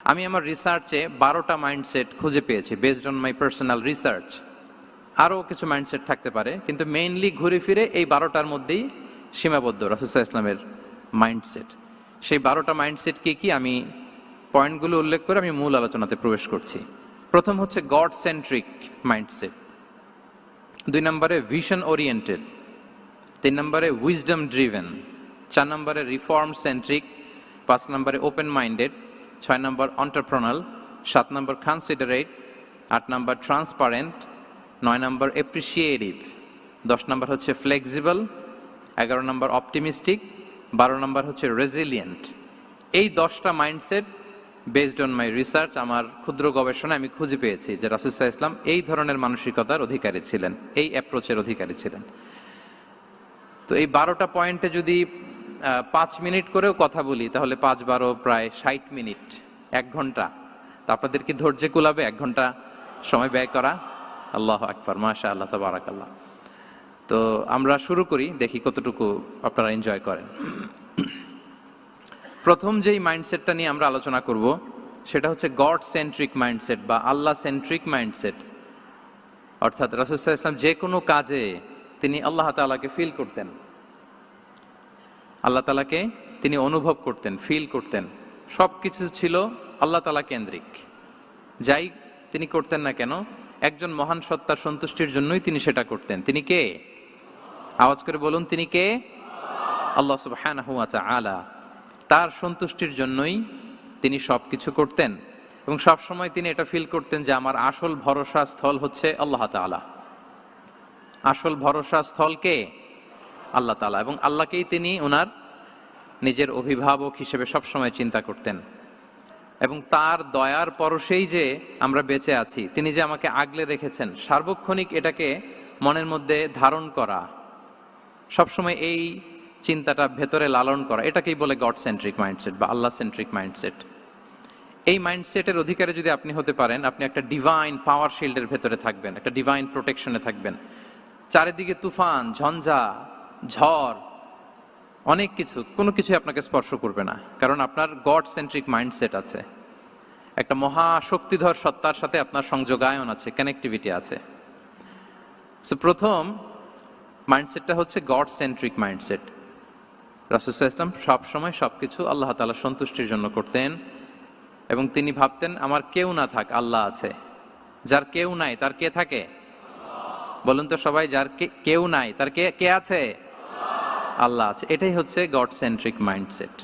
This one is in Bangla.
আমি আমার রিসার্চে বারোটা মাইন্ডসেট খুঁজে পেয়েছি based on my personal research আরও কিছু মাইন্ডসেট থাকতে পারে, কিন্তু মেইনলি ঘুরে ফিরে এই বারোটার মধ্যেই সীমাবদ্ধ রাসুসা ইসলামের মাইন্ডসেট সেই বারোটা মাইন্ডসেট কি কি? আমি পয়েন্টগুলো উল্লেখ করে আমি মূল আলোচনাতে প্রবেশ করছি। প্রথম হচ্ছে গড সেন্ট্রিক মাইন্ডসেট দুই নম্বরে ভিশন ওরিয়েন্টেড তিন নম্বরে উইজডম ড্রিভেন চার নম্বরে রিফর্ম সেন্ট্রিক পাঁচ নম্বরে ওপেন মাইন্ডেড ছয় নম্বর অন্টারপ্রনাল, সাত নম্বর কনসিডারেট আট নম্বর ট্রান্সপারেন্ট নয় নম্বর এপ্রিসিয়েটিভ দশ নম্বর হচ্ছে ফ্লেক্সিবল এগারো নম্বর অপটিমিস্টিক বারো নম্বর হচ্ছে রেজিলিয়েন্ট এই দশটা mindset based on my research আমার ক্ষুদ্র গবেষণা আমি খুঁজে পেয়েছি যে রাসুসাহ ইসলাম এই ধরনের মানসিকতার অধিকারী ছিলেন, এই অ্যাপ্রোচের অধিকারী ছিলেন। তো এই বারোটা পয়েন্টে যদি পাঁচ মিনিট করেও কথা বলি, তাহলে পাঁচ বারো প্রায় ষাট মিনিট, এক ঘণ্টা। তা আপনাদের কি ধৈর্য কুলাবে, এক ঘণ্টা সময় ব্যয় করা। আল্লাহ আকবর মাশা আল্লাহ তাবারাকাল্লাহ। তো আমরা শুরু করি, দেখি কতটুকু আপনারা এনজয় করেন। প্রথম যেই মাইন্ডসেটটা নিয়ে আমরা আলোচনা করব, সেটা হচ্ছে গড সেন্ট্রিক মাইন্ডসেট বা আল্লাহ সেন্ট্রিক মাইন্ডসেট অর্থাৎ রাসুসাহ ইসলাম যে কোনো কাজে তিনি আল্লাহ তালাকে ফিল করতেন। আল্লাহ তালাকে তিনি অনুভব করতেন ফিল করতেন। সব কিছু ছিল আল্লাহ তালা কেন্দ্রিক। যাই তিনি করতেন না কেন, একজন মহান সত্তার সন্তুষ্টির জন্যই তিনি সেটা করতেন। তিনি কে? আওয়াজ করে বলুন, তিনি কে? আল্লাহ সুবহানাহু ওয়া তাআলা। তার সন্তুষ্টির জন্যই তিনি সব কিছু করতেন এবং সব সময় তিনি এটা ফিল করতেন যে আমার আসল ভরসা স্থল হচ্ছে আল্লাহ তাআলা। আসল ভরসা স্থল কে? আল্লাহ তাআলা এবং আল্লাহকেই তিনি ওনার নিজের অভিভাবক হিসেবে সবসময় চিন্তা করতেন। এবং তার দয়ার পরশেই যে আমরা বেঁচে আছি, তিনি যে আমাকে আগলে রেখেছেন, সার্বক্ষণিক এটাকে মনের মধ্যে ধারণ করা, সবসময় এই চিন্তাটা ভেতরে লালন করা, এটাকেই বলে গড সেন্ট্রিক মাইন্ডসেট বা আল্লাহ সেন্ট্রিক মাইন্ডসেট এই মাইন্ডসেটের অধিকারে যদি আপনি হতে পারেন, আপনি একটা ডিভাইন পাওয়ার শিল্ডের ভেতরে থাকবেন, একটা ডিভাইন প্রোটেকশনে থাকবেন। চারিদিকে তুফান, ঝঞ্ঝা ঝড়, অনেক কিছু, কোনো কিছু আপনাকে স্পর্শ করবে না। কারণ আপনার গড সেন্ট্রিক মাইন্ডসেট আছে। একটা মহা শক্তিধর সত্তার সাথে আপনার সংযোগায়ন আছে কানেক্টিভিটি আছে। সো প্রথম মাইন্ডসেটটা হচ্ছে গড সেন্ট্রিক মাইন্ডসেট রাসুসাহ ইসলাম সবসময় সব কিছু আল্লাহ তালা সন্তুষ্টির জন্য করতেন এবং তিনি ভাবতেন, আমার কেউ না থাক, আল্লাহ আছে। যার কেউ নাই, তার কে থাকে? বলুন তো সবাই, যার কেউ নাই, তার কে কে আছে? আল্লাহ আছে। এটাই হচ্ছে গড সেন্ট্রিক মাইন্ডসেট